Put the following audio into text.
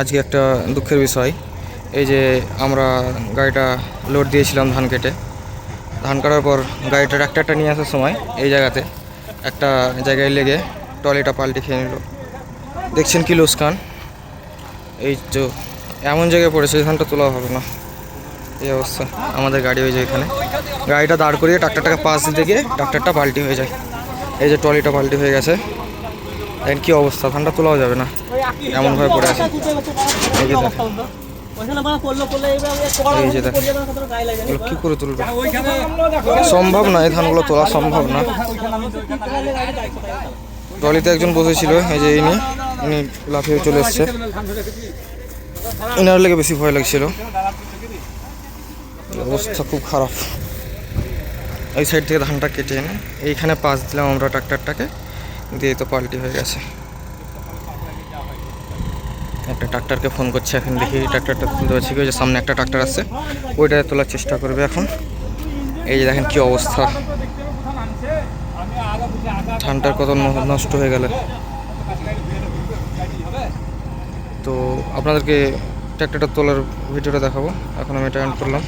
আজকে একটা দুঃখের বিষয়। এই যে আমরা গাড়িটা লোড দিয়েছিলাম ধান কেটে। ধান কাটার পর গাড়িটা ট্র্যাক্টরটা নিয়ে আসার সময় এই জায়গাতে একটা জায়গায় লেগে ট্রলিটা পাল্টে খেয়ে নিল। দেখছেন কি লোসকান এই তো এমন জায়গায় পড়েছে, এখানটা তোলা হবে না। এই অবস্থা আমাদের গাড়ি হয়ে যায় এখানে। গাড়িটা দাঁড় করিয়ে ট্রাক্টরটাকে পাশ দিতে গিয়ে ট্রাক্টরটা পাল্টি হয়ে যায়। এই যে ট্রলিটা পাল্টি হয়ে গেছে। দেখেন কি অবস্থা? ধানটা তোলাও যাবে না। এমনভাবে পড়ে আছে। কী করে তুলবে? সম্ভব না, এই ধানগুলো তোলা সম্ভব না। ট্রলিতে একজন বসেছিল, এই যে ইনি। ইনি লাফিয়ে চলে এসছে। ইনার লেগে বেশি ভয় লাগছিল। অবস্থা খুব খারাপ। এই সাইড থেকে ধানটা কেটে এনে, এইখানে পাশ দিলাম আমরা ট্রাক্টরটাকে। দিয়ে তো পাল্টি হয়ে গেছে। একটা ট্রাক্টরকে ফোন করছে, এখন দেখি ট্রাক্টরটা তুলতে পারছি কি? যে সামনে একটা ট্রাক্টর আছে ওইটা তোলার চেষ্টা করবে এখন। এই যে দেখেন কি অবস্থা। ধানটার কত নষ্ট হয়ে গেল। তো আপনাদেরকে ট্রাক্টরটা তোলার ভিডিওটা দেখাবো। এখন আমি এটা অ্যান্ড করলাম।